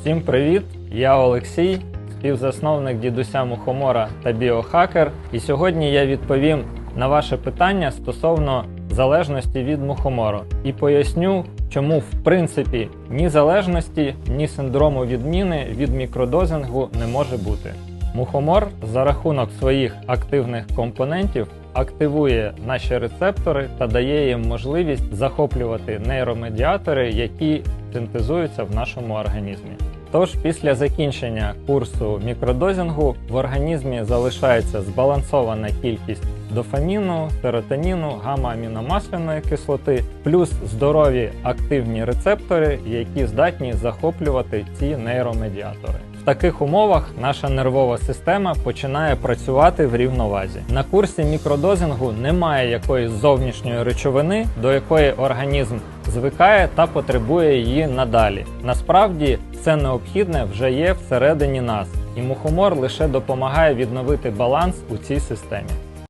Всім привіт! Я Олексій, співзасновник дідуся Мухомора та біохакер. І сьогодні я відповім на ваше питання стосовно залежності від мухомору і поясню, чому в принципі ні залежності, ні синдрому відміни від мікродозингу не може бути. Мухомор за рахунок своїх активних компонентів активує наші рецептори та дає їм можливість захоплювати нейромедіатори, які синтезуються в нашому організмі. Тож після закінчення курсу мікродозінгу в організмі залишається збалансована кількість дофаміну, серотоніну, гамма-аміномасляної кислоти, плюс здорові активні рецептори, які здатні захоплювати ці нейромедіатори. В таких умовах наша нервова система починає працювати в рівновазі. На курсі мікродозінгу немає якоїсь зовнішньої речовини, до якої організм звикає та потребує її надалі. Насправді це необхідне вже є всередині нас, і мухомор лише допомагає відновити баланс у цій системі.